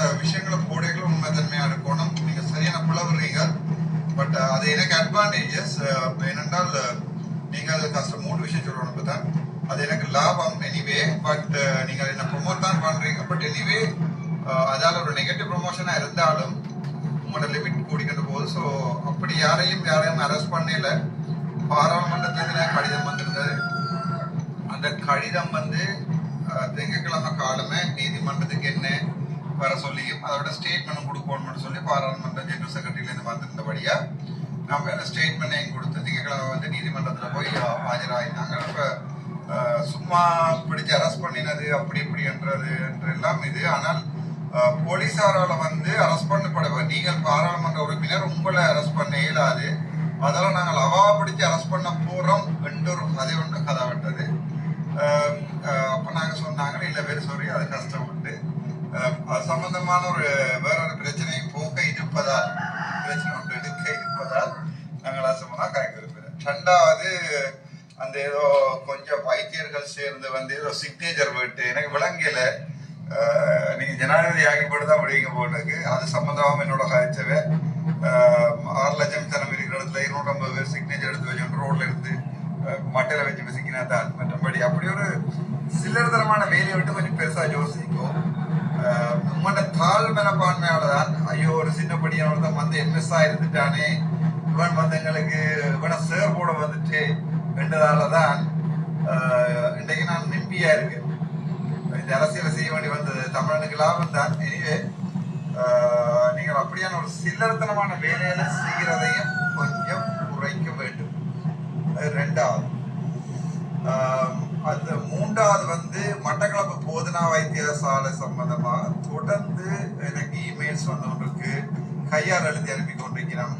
சில விஷயங்களை போடைகள் உண்மைத்தன்மையா இருக்கணும். நீங்க சரியான புலவுறீங்க பட் அது எனக்கு அட்வான்டேஜஸ் ஏனென்றால் நீங்க அது கஷ்டம் மூணு விஷயம் சொல்லணும் இப்போ தான் அது எனக்கு லாபம் எனிவே பட் நீங்க என்ன ப்ரொமோட் தான் பண்றீங்க. பட் எனிவே அதால ஒரு நெகட்டிவ் ப்ரொமோஷனா இருந்தாலும் உங்களோட லிமிட் கூடிக்கிட்டு போகுது ஸோ அப்படி யாரையும் யாரையும் அரெஸ்ட் பண்ணல. பாராளுமன்றத்தில் கடிதம் வந்திருந்தது. அந்த கடிதம் வந்து திங்கக்கிழமை திங்கட்கிழமை காலமே நீதிமன்றத்துக்கு என்ன வர சொல்லியும் அதோட ஸ்டேட்மெண்ட் கொடுக்கணும்னு சொல்லி பாராளுமன்ற ஜெனரல் செக்ரட்டரியிலேருந்து வந்திருந்தபடியா நம்ம அந்த ஸ்டேட்மெண்ட்டையும் கொடுத்து திங்கக்கிழமை வந்து நீதிமன்றத்தில் போய் ஆஜராகினாங்க இப்போ சும்மா பிடிச்சி அரெஸ்ட் பண்ணினது அப்படி இப்படின்றது எல்லாம் இது. ஆனால் போலீஸாரால் வந்து அரெஸ்ட் பண்ணப்பட நீங்கள் பாராளுமன்ற உறுப்பினர் உங்களை அரெஸ்ட் பண்ண இயலாது. அதெல்லாம் நாங்கள் அவா பிடிச்சி அரெஸ்ட் பண்ண போகிறோம் என்று ஒரு கதை ஒன்று கதை விட்டது. அப்போ நாங்கள் சொன்னாங்க இல்லை பேர் சொல்லி அது கஷ்டம். அது சம்பந்தமான ஒரு வேற ஒரு பிரச்சனை போக்க இருப்பதால் பிரச்சனை ஒன்று எடுக்க இருப்பதால் நாங்கள் அசமனா கரைக்க விரும்புகிறேன் ரெண்டாவது அந்த ஏதோ கொஞ்சம் வைத்தியர்கள் சேர்ந்து வந்து ஏதோ சிக்னேச்சர் போயிட்டு எனக்கு விளங்கல. நீங்க ஜனாதிபதி ஆகிப்பட்டு தான் விடுவீங்க போட்டுருக்கு அது சம்பந்தமாக என்னோட காய்ச்சவே ஆறு லட்சம் தனம் இருக்கிற இடத்துல இருநூற்றம்பது பேர் சிக்னேச்சர் எடுத்து வச்சு ரோட்ல இருந்து மட்டையில வச்சு பிசிக்கினா தான் மற்றபடி அப்படி ஒரு சில்லற தரமான வேலையை விட்டு கொஞ்சம் பெருசா யோசிக்கும். அஹ், உங்களோட தாழ் மனப்பான்மையால தான் ஐயோ ஒரு சின்ன படியானோட தான் வந்து எம்எஸ்ஆ இருந்துட்டானே. இவன் வந்து எங்களுக்கு இவனை சேர் போட வந்துட்டு என்றதால தான் இன்றைக்கு நான் நம்பியா இருக்கேன். இந்த அரசியலை செய்ய வேண்டி வந்தது தமிழனுக்கு லாபம் தான். எனவே நீங்கள் அப்படியான ஒரு சில்லறத்தனமான வேலையில செய்கிறதையும் கொஞ்சம் குறைக்க வேண்டும். ரெண்டாவது. அது மூன்றாவது வந்து மட்டக்களப்பு போதனா வைத்தியசாலை சம்பந்தமாக தொடர்ந்து எனக்கு இமெயில்ஸ் வந்தவங்களுக்கு கையால் எழுதி அனுப்பி கொண்டிருக்கிறேன்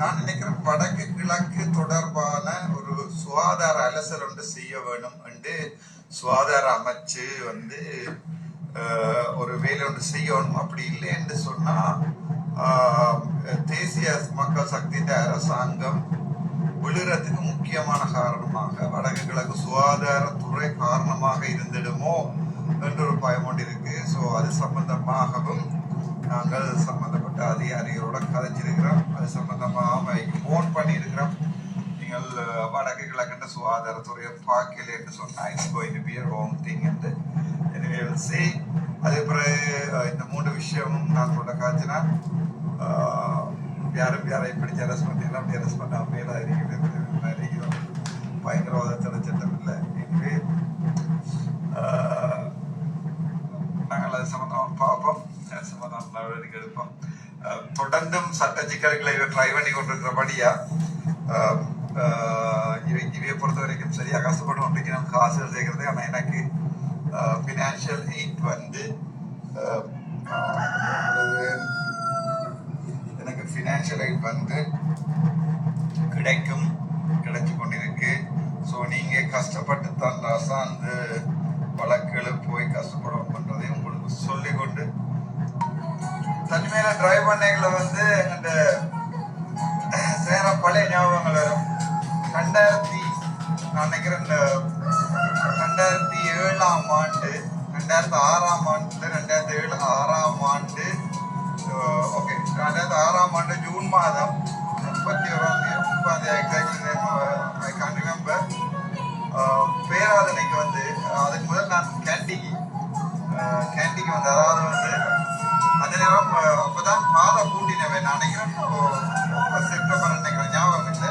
நான் நினைக்கிறேன் வடக்கு கிழக்கு தொடர்பான ஒரு சுகாதார அலசல் ஒன்று செய்ய வேணும் என்று சுகாதார அமைச்சு வந்து ஒரு வேலை ஒன்று செய்யணும். அப்படி இல்லை என்று சொன்னால் தேசிய மக்கள் சக்தி அரசாங்கம் விழுறதுக்கு முக்கியமான காரணமாக வடக்கு கிழக்கு சுகாதாரத்துறை காரணமாக இருந்திடுமோ என்ற ஒரு பயம் ஒன்று இருக்கு. ஸோ அது சம்பந்தமாகவும் நாங்கள் சம்பந்தப்பட்ட அதிகாரிகளோட கதைச்சிருக்கிறோம். அது சம்பந்தமாக ஃபோன் பண்ணியிருக்கிறோம். நீங்கள் வடக்கு கிழக்குன்ற சுகாதாரத்துறையை பார்க்கல என்று சொன்னால் it's going to be a wrong என்று. எனவே சே அதே பிறகு இந்த மூன்று விஷயமும் நான் கூட காய்ச்சினா யாரும் யாரையும் பிடிச்ச அரெஸ்ட் பண்ணலாம் அப்படி அரெஸ்ட் பண்ண மேல இருக்கிறது அறிகிறோம் பயங்கரவாத தடை சட்டம் இல்லை. எனவே நாங்கள் அது சம்மந்தமாக பார்ப்போம். அது நடவடிக்கை எடுப்போம். தொடர்ந்தும் சட்ட சிக்கல்களை ட்ரை பண்ணி கொண்டிருக்கிறபடியா இவை இவையை பொறுத்த வரைக்கும் சரியாக கஷ்டப்பட்டு கொண்டிருக்கிறோம் காசுகள் சேர்க்கறது ஆனால் எனக்கு ஃபினான்ஷியல் எய்ட் வந்து எனக்கு வந்து கிடைக்கும் கிடைச்சு கொண்டிருக்கு. ஸோ நீங்கள் கஷ்டப்பட்டு தான் அந்த வழக்குகளை போய் கஷ்டப்பட பண்ணுறதையும் உங்களுக்கு சொல்லி கொண்டு தனிமையில டிரைவ் பண்ணைகளை வந்து அந்த சேர பழைய ஞாபகங்கள் வரும். ரெண்டாயிரத்தி நான் நினைக்கிறேன் இந்த ரெண்டாயிரத்தி ஏழாம் ஆண்டு ரெண்டாயிரத்தி ஆறாம் ஆண்டு ஆண்டு ஜூன் மாதம் முப்பத்தி ஓராம் தேதி முப்பதாம் தேதி எக்ஸாக்ட்லி ஐ கான் ரிமெம்பர் பேராதனைக்கு வந்து அதுக்கு முதல் நான் கேண்டிக்கு கேண்டிக்கு வந்து அதாவது வந்து அந்த நேரம் அப்போ தான் பாதை பூட்டினவன். நான் நினைக்கிறேன் செப்டம்பர் நினைக்கிறேன் ஞாபகம் இல்லை.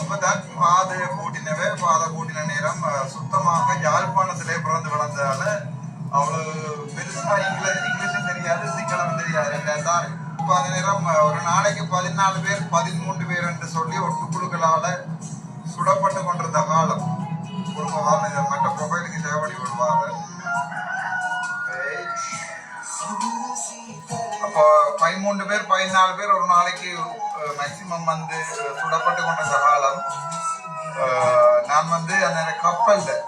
அப்போ தான் பாதை பூட்டினவே பாதை பூட்டின நேரம் சுத்தமாக யாழ்ப்பாணத்திலே பிறந்து வளர்ந்ததால அவ்வளவு பெருசாக இங்கிலீஷ் இங்கிலீஷும் தெரியாது சிங்களமும் தெரியாது. தான் இப்போ நேரம் ஒரு நாளைக்கு பதினாலு பேர் பதிமூன்று பேர் என்று சொல்லி ஒட்டுக்குழுக்களால சுடப்பட்டு கொண்டிருந்த காலம். குடும்ப வாழ்ந்த மற்ற புகையிலுக்கு சேவடி விடுவாங்க. அப்போ பதிமூன்று பேர் பதினாலு பேர் ஒரு நாளைக்கு மேக்சிமம் வந்து சுடப்பட்டு கொண்டிருந்த காலம். நான் வந்து அந்த கப்பலில்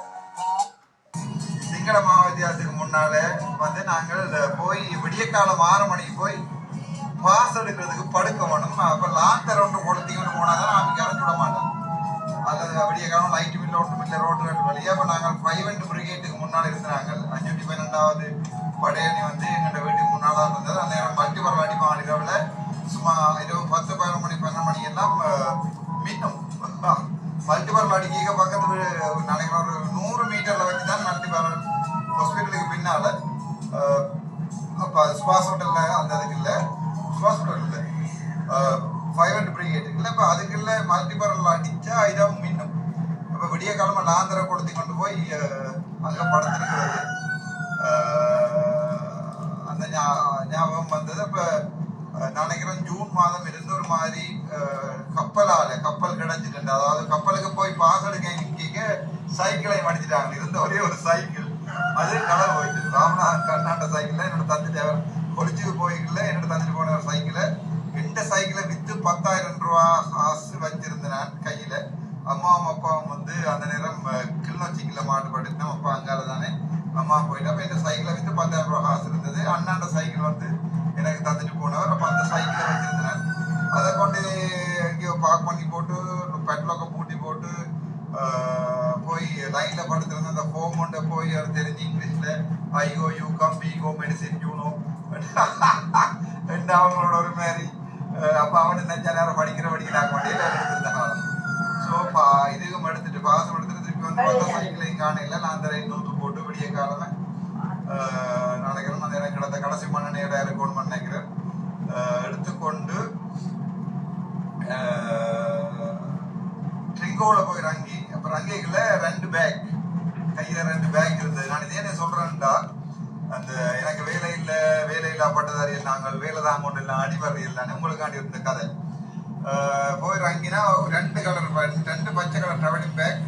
சிங்கள மகாவித்தியாலயத்துக்கு முன்னால வந்து நாங்கள் போய் விடிய காலம் ஆறு மணிக்கு போய் பாஸ் எடுக்கிறதுக்கு படுக்க வேணும். லாங் லாந்தர் ஒன்று போனால் தான் அவங்க கரண்ட் விட மாட்டோம் அது அப்படியே காலம் லைட் மில்ல ஒன்று மில்ல ரோட்டு வழியாக இப்போ நாங்கள் ஃபைவ் அண்ட் பிரிகேட்டுக்கு முன்னால் இருந்தாங்க அஞ்சூட்டி பன்னெண்டாவது படையணி வந்து எங்கள்கிட்ட வீட்டுக்கு முன்னால இருந்தது. அந்த நேரம் மல்டி பரவ அடிப்பாங்க இரவில். சும்மா இரவு பத்து பதினொரு மணி பன்னெண்டு மணி எல்லாம் அஹ், அடிக்க பக்கத்து வீடு நினைக்கிற ஒரு நூறு மீட்டரில் வச்சு தான் மல்டி ஹாஸ்பிட்டலுக்கு பின்னால் அப்போ சுபாஷ் ஹோட்டலில் அந்த இதுக்கு இல்லை. ஹாஸ்பிட்டலில் ஃபைவ் ஹண்ட்ரட் பிரிகேட் இல்லை இப்போ அதுக்குள்ள மல்டிபரல் அடித்தா ஐதாவும் இதாகவும் மின்னும். இப்போ விடிய காலமாக நாந்திர கொளுத்தி கொண்டு போய் அங்கே படுத்துருக்கிறது. அந்த ஞா- ஞாபகம் வந்தது. இப்போ நினைக்கிறேன் ஜூன் மாதம் இருந்து ஒரு மாதிரி கப்பலால் கப்பல் கிடைச்சிட்டு அதாவது கப்பலுக்கு போய் பாஸ் எடுக்க சைக்கிளை மடிச்சிட்டாங்க. இருந்த ஒரே ஒரு சைக்கிள் அது களவு போயிட்டு ராமநாதன் சைக்கிள் தான் என்னோட தந்தை தேவை. கொளிச்சுக்கு போய்க்கல என்னோட தந்துட்டு போன ஒரு சைக்கிளை. இந்த சைக்கிளை வித்து பத்தாயிரம் ரூபா காசு வச்சிருந்தேன் நான் கையில. அம்மாவும் அப்பாவும் வந்து அந்த நேரம் அஹ், மாட்டுப்பட்டுருந்தேன் அப்பா அங்கால தானே. அம்மா போயிட்டு அப்ப இந்த சைக்கிளை வித்து பத்தாயிரம் ரூபா காசு இருந்தது. அண்ணாண்ட சைக்கிள் வந்து எனக்கு தந்துட்டு போனவர். அப்ப அந்த சைக்கிளை வச்சிருந்தேன் அதை கொண்டு எங்கேயோ பார்க் பண்ணி போட்டு பெட்லோக்க பூட்டி போட்டு போய் லைன்ல படுத்திருந்த அந்த ஹோம் ஒன்றை போய் அவர் தெரிஞ்சு இங்கிலீஷ்ல ஐஓ யூ கம் பிகோ மெடிசின் யூனோ ரெண்டு அவங்களோட ஒரு மாதிரி. அப்ப அவனு நெஞ்ச நேரம் படிக்கிற படிக்கிறாங்க வேண்டிய வேலை எடுத்திருந்த காலம் ஸோ பா இதுக்கும் எடுத்துட்டு பாசம் எடுத்துட்டு திருப்பி வந்து பார்த்தா சைக்கிளையும் காணையில் நான் அந்த நூற்று போட்டு விடிய காலமே நினைக்கிறேன் அந்த எனக்கு கிடந்த கடைசி மண்ணெண்ணையோட இருக்கணும்னு நினைக்கிறேன். எடுத்துக்கொண்டு ட்ரிங்கோவில் போய் ரங்கி. அப்போ ரங்கிக்குள்ள ரெண்டு பேக் கையில் ரெண்டு பேக் இருந்தது. நான் இதே என்ன சொல்கிறேன்டா வேலை பட்டதாரிகள் நாங்கள் வேலை தான் கொண்டு இல்லை அடிவரை இல்லைன்னு உங்களுக்காண்டி இருந்த கதை. ஆஹ் போய் வாங்கினா ரெண்டு கலர் ரெண்டு பச்சை கலர் ட்ராவலிங் பேக்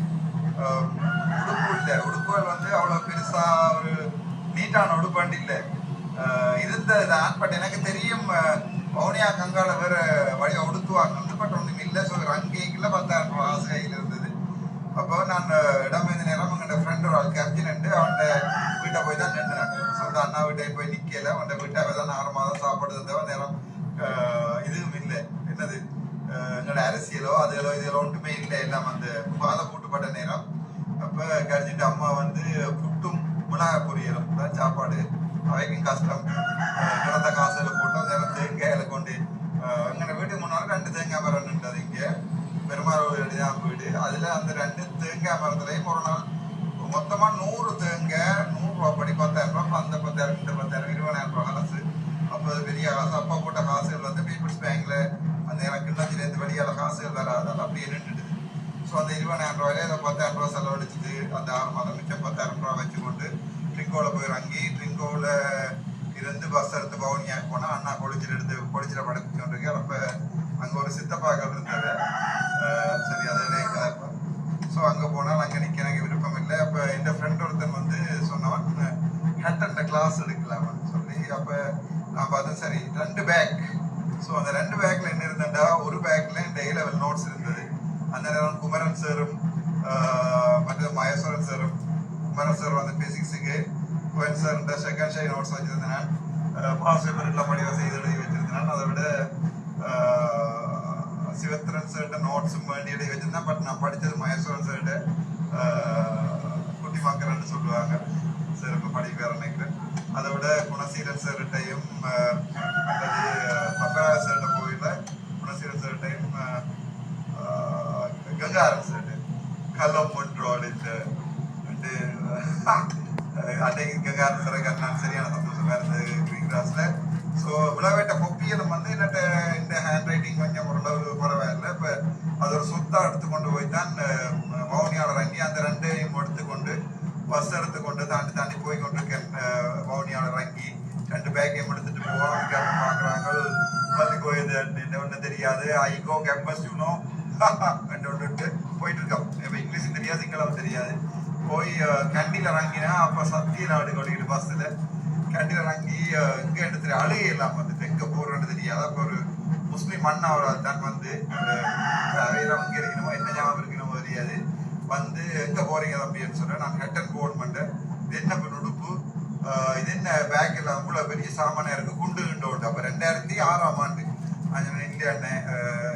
உடுப்பு இல்லை. உடுப்புகள் வந்து அவ்வளோ பெருசா ஒரு நீட்டான உடுப்பாண்டி இல்லை. இருந்தது ஆன் பட் எனக்கு தெரியும் வவுனியா கங்கால வேற வழியா உடுத்துவாங்க பட் ஒன்றும் இல்லை ஸோ ரங்கிக்குள்ள பத்தாயிரம் ரூபாய் ஆசை கையில் இருந்தது. அப்போ நான் இடம் நேரம் ஃப்ரெண்ட் ஒரு ஆள் கர்ஜினண்டு அவன் வீட்டை போய் தான் நின்றுனாங்க சொந்த அண்ணா வீட்டை போய் நிக்கல. அவன் வீட்டை தான் ஆறு மாதம் சாப்பாடு தந்தவன் நேரம் இதுவும் இல்லை. என்னது? எங்களோட அரசியலோ அதுகளோ இதுகளோ ஒன்றுமே இல்லை. எல்லாம் அந்த பாதை கூட்டுப்பட்ட நேரம். அப்போ கடிச்சிட்டு அம்மா வந்து புட்டும் மிளகாய் பொரியலும் தான் சாப்பாடு. அவைக்கும் கஷ்டம். கிடந்த காசுல போட்டோம் நேரம் தேங்காயில் கொண்டு ஆஹ் எங்களோட வீட்டுக்கு நாள் ரெண்டு தேங்காய் மரம் நின்றது இங்கே. பெருமாள் தான் வீடு. அதில் அந்த ரெண்டு தேங்காய் மரத்துலேயும் ஒரு நாள் மொத்தமா நூறு தேங்க நூறு படி பத்தாயிரம் ரூபாய் அந்த பத்தாயிரம் இந்த பத்தாயிரம் இருபதாயிரம் ரூபாய் காசு. அப்போ பெரிய காசு அப்பா போட்ட காசுகள் வந்து பீப்புள்ஸ் பேங்க்ல அந்த எனக்கு கிண்ணத்துல வெளியால் வெளியால காசுகள் வராது அப்படியே நின்றுடுது. ஸோ அந்த இருபதாயிரம் ரூபாயிலே அந்த பத்தாயிரம் ரூபாய் செலவழிச்சிட்டு அந்த ஆறு மாதம் மிச்சம் பத்தாயிரம் ரூபாய் வச்சுக்கொண்டு ட்ரிங்கோவில் போய் இறங்கி ட்ரிங்கோவில் இருந்து பஸ் எடுத்து பவுனியாக போனால் அண்ணா கொளிச்சில் எடுத்து கொளிச்சிட படத்துக்கு அப்போ அங்கே ஒரு சித்தப்பாக்கள் இருந்தது சரி அதில் ஸோ அங்கே போனால் அங்கே நிற்க எனக்கு விருப்பம் அப்போ என் ஃப்ரெண்ட் ஒருத்தன் வந்து சொன்னவன் ஹட் அண்ட் கிளாஸ் எடுக்கலாம்னு சொல்லி அப்போ நான் பார்த்தேன் சரி ரெண்டு பேக் ஸோ அந்த ரெண்டு பேக்கில் என்ன இருந்தேன்டா ஒரு பேக்கில் இந்த ஏ லெவல் நோட்ஸ் இருந்தது. அந்த நேரம் குமரன் சாரும் மற்ற மகேஸ்வரன் சாரும் குமரன் சார் வந்து பிசிக்ஸுக்கு குவன் சார் இந்த செகண்ட் ஷை நோட்ஸ் வச்சிருந்தேன் பேப்பர் எல்லாம் படிவ செய்து எழுதி வச்சிருந்தேன் அதை விட சிவத்திரன் சார்கிட்ட நோட்ஸும் வேண்டி எழுதி வச்சிருந்தேன். பட் நான் படித்தது மகேஸ்வரன் சார்கிட்ட குட்டி மக்கள்னு சொல்லுவாங்க. சிறப்பு இப்போ படிப்பார் நினைக்கிறேன் அதை விட குணசீலன் சார்கிட்டையும் அல்லது பக்கராஜ சார்கிட்ட போயில குணசீலன் சார்கிட்டையும் கங்காரன் சார்ட்டு கள்ளம் ஒன்று அடித்து அன்னைக்கு கங்காரன் சார் கண்ணான் சரியான சந்தோஷமா. இருந்தது கிரீன் கிராஸ்ல ஸோ விழாவேட்ட கொப்பியலும் வந்து என்னட்ட இந்த ஹேண்ட் ரைட்டிங் கொஞ்சம் ஓரளவு பரவாயில்ல இப்போ அது ஒரு எடுத்து எடுத்துக்கொண்டு போய் தான் மௌனியாளர் இறங்கி அந்த பஸ் எடுத்துக்கொண்டு தாண்டி தாண்டி போய் கொண்டிருக்கேன் வவுனியாளர் இறங்கி ரெண்டு பேக்கையும் எடுத்துட்டு போவோம் பார்க்குறாங்க பள்ளி கோயில் ஒன்றும் தெரியாது. ஐகோ கோ கேம்பஸ் யூனோ விட்டு போயிட்டு இருக்கோம் இப்போ இங்கிலீஷும் தெரியாது சிங்களம் தெரியாது. போய் கண்டியில் இறங்கினா அப்போ சத்திய நாடு கொடிக்கிட்டு பஸ்ஸில் கண்டியில் இறங்கி இங்கே எடுத்துட்டு அழுகை எல்லாம் வந்துட்டு எங்கே போகிறோன்னு தெரியாது. அப்போ ஒரு முஸ்லீம் அண்ணா அவர் தான் வந்து வேற இங்கே இருக்கணுமோ என்ன ஞாபகம் இருக்கணுமோ தெரியாது. வந்து எங்கே போகிறீங்க தம்பின்னு சொல்கிறேன் நான் ஹெட்டன் அண்ட் போன் பண்ணிட்டேன் இது என்ன இப்போ உடுப்பு? இது என்ன பேக்கில் அவ்வளோ பெரிய சாமானம் இருக்கு. குண்டு குண்டு உண்டு. அப்போ ரெண்டாயிரத்தி ஆறாம் ஆண்டு. அஞ்சு இந்திய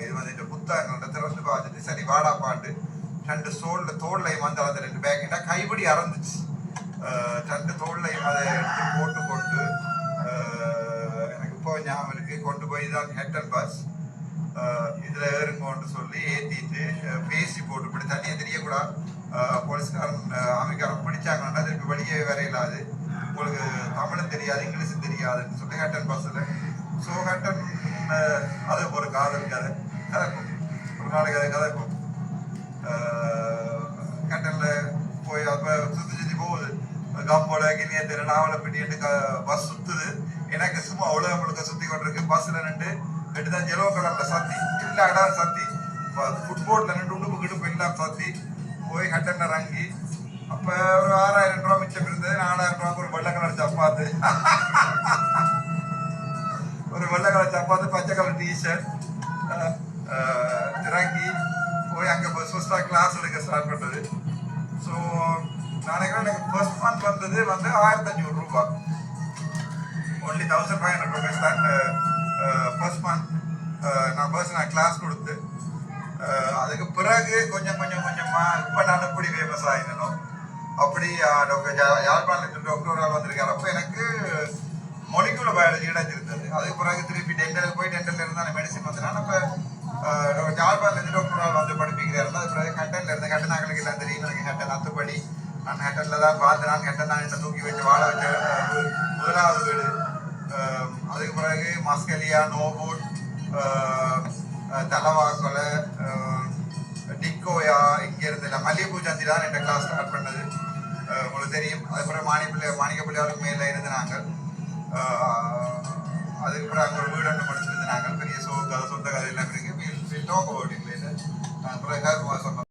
இது வந்துட்டு புத்தகங்கள்ட்ட திறந்து பார்த்துட்டு சரி வாடா பாண்டு. ரெண்டு சோல்ல தோல்லையும் வந்து அந்த ரெண்டு பேக்கிட்ட கைப்பிடி அறந்துச்சு. ரெண்டு தோல்லையும் அதை எடுத்து போட்டு கொண்டு எனக்கு இப்போ ஞாபகம் இருக்கு. கொண்டு போய் தான் ஹெட்டன் பஸ் இதுல ஏறுங்கோன்னு சொல்லி ஏத்திட்டு பேசி போட்டு இப்படி தண்ணி கூட போலீஸ்காரன் ஆமிக்காரன் பிடிச்சாங்கன்னா திருப்பி வெளியே வேற இல்லாது உங்களுக்கு தமிழும் தெரியாது இங்கிலீஷும் தெரியாதுன்னு சொல்லி ஹட்டன் பஸ்ஸில் ஸோ ஹேட்டன் அது ஒரு காதல் கதை. கதைக்கும் ஒரு நாளைக்கு அதை கதைக்கும் கட்டனில் போய் அப்போ சுற்றி சுற்றி போகுது. கம்போட கிணிய தெரு நாவலை பிடிட்டு பஸ் சுற்றுது எனக்கு சும்மா அவ்வளோ முழுக்க சுற்றி கொண்டிருக்கு. பஸ்ஸில் நின்று எடுத்தான் ஜெலோ கலர்ல சத்தி. எல்லா இடம் சத்தி. ஃபுட்போர்ட்ல நின்று உடுப்பு கிடுப்பு எல்லாம் சத்தி. போய் ஹட்டன்ல இறங்கி அப்ப ஒரு ஆறாயிரம் ரூபாய் மிச்சம் இருந்தது நாலாயிரம் ரூபாய்க்கு ஒரு வெள்ளை கலர் சப்பாத்து. ஒரு வெள்ளை கலர் சப்பாத்து பச்சை கலர் டிஷர்ட் இறங்கி போய் அங்கே ஃபர்ஸ்டாக கிளாஸ் எடுக்க ஸ்டார்ட் பண்ணது. ஸோ நாளைக்கு எனக்கு ஃபர்ஸ்ட் மந்த் வந்தது வந்து ஆயிரத்தி அஞ்சூறு ரூபாய். Only thousand five hundred rupees தான் ஃபர்ஸ்ட் மந்த் நான் ஃபர்ஸ்ட் நான் கிளாஸ் கொடுத்து அதுக்கு பிறகு கொஞ்சம் கொஞ்சம் கொஞ்சமா இப்போ நான் இப்படி ஃபேமஸ் ஆகிடணும் அப்படி அஹ், டாக்டர் யா- வந்திருக்காரு. அப்போ எனக்கு மொழிக்குள்ள பயாலஜி கிடைச்சிருந்தது. அதுக்கு பிறகு திருப்பி டென்டலுக்கு போய் டென்டல்ல இருந்து மெடிசன் வந்தேன். அப்போ யாழ்ப்பாணத்துலேருந்து டாக்டர் வந்து படிப்பிக்கிறாரு. அது பிறகு ஹட்டன்ல இருந்து ஹட்டனாக்களுக்கு எல்லாம் தெரியும். எனக்கு கட்டன் அத்துப்படி. நான் ஹட்டன்ல தான் பார்த்து நான் ஹட்டன் நான் தூக்கி வச்சு வாழ வச்ச முதலாவது வீடு. அதுக்கு பிறகு மஸ்கலியா நோபூட் தலவாக்கொலை டிக்கோயா இங்கேருந்து இல்லை மல்லிகைப்பூ சந்தி தான் கிளாஸ் ஸ்டார்ட் பண்ணது. உங்களுக்கு தெரியும். அதுக்கப்புறம் மாணிப்பிள்ளை மாணிக்கப்பிள்ளையாருக்கு மேலே இருந்து நாங்கள் அதுக்கப்புறம் அங்கே ஒரு வீடு ஒன்று படிச்சிருந்து நாங்கள் பெரிய சொந்த சொந்த கதை எல்லாம் இருக்குது will will talk about it later அப்புறம்